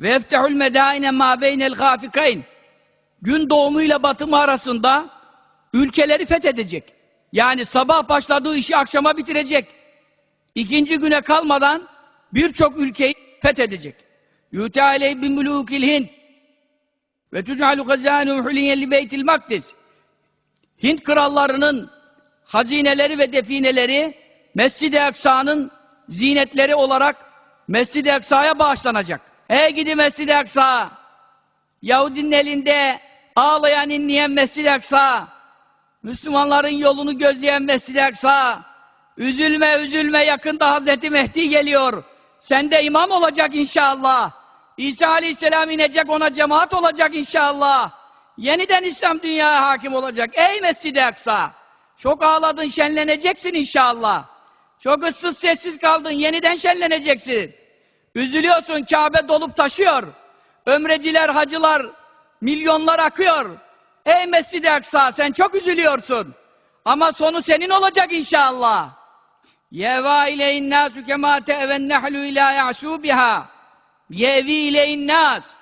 Ve eftehul medaine ma beynel gafikayn. Gün doğumuyla batımı arasında ülkeleri fethedecek. Yani sabah başladığı işi akşama bitirecek. İkinci güne kalmadan birçok ülkeyi fethedecek. Yuti aleyh bin mulukil Hind ve tüc'alu hazânu huliyen li beytil makdis. Hint krallarının hazineleri ve defineleri Mescid-i Aksa'nın zinetleri olarak Mescid-i Aksa'ya bağışlanacak. Hey gidi Mescid-i Aksa! Yahudinin elinde ağlayan inleyen Mescid-i Aksa! Müslümanların yolunu gözleyen Mescid-i Aksa! Üzülme üzülme yakında Hazreti Mehdi geliyor. Sen de imam olacak inşallah. İsa Aleyhisselam inecek ona cemaat olacak inşallah. Yeniden İslam dünyaya hakim olacak. Ey Mescid-i Aksa! Çok ağladın şenleneceksin inşallah. Çok ıssız sessiz kaldın yeniden şenleneceksin. Üzülüyorsun Kabe dolup taşıyor. Ömreciler, hacılar, milyonlar akıyor. Ey Mescid-i Aksa sen çok üzülüyorsun. Ama sonu senin olacak inşallah. Yeva ileyin nasu kema te'ven nehlu ila ya'subiha. Yevi ileyin nas.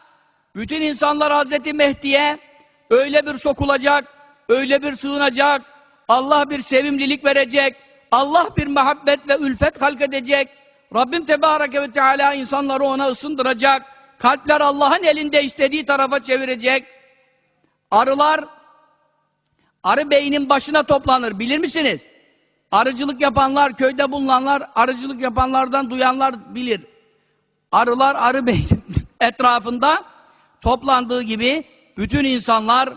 Bütün insanlar Hazreti Mehdi'ye öyle bir sokulacak, öyle bir sığınacak, Allah bir sevimlilik verecek, Allah bir muhabbet ve ülfet halk edecek. Rabbim Tebareke ve Teala insanları ona ısındıracak. Kalpler Allah'ın elinde istediği tarafa çevirecek. Arılar, arı beynin başına toplanır. Bilir misiniz? Arıcılık yapanlar, köyde bulunanlar, arıcılık yapanlardan duyanlar bilir. Arılar arı beynin etrafında toplandığı gibi bütün insanlar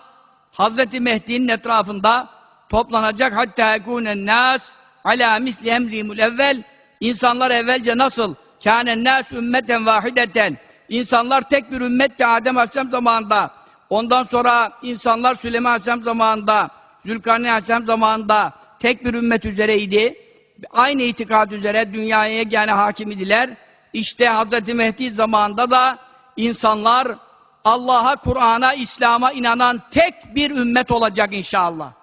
Hazreti Mehdi'nin etrafında toplanacak hatta yekûnen nâs alâ misli emrimul evvel insanlar evvelce nasıl? Kânen nâs ümmeten vahideten insanlar tek bir ümmetti Adem Aleyhisselam zamanında. Ondan sonra insanlar Süleyman Aleyhisselam zamanında Zülkarneyn Aleyhisselam zamanında tek bir ümmet üzereydi. Aynı itikad üzere dünyaya yegane hakim idiler. İşte Hz. Mehdi zamanında da insanlar Allah'a, Kur'an'a, İslam'a inanan tek bir ümmet olacak inşallah.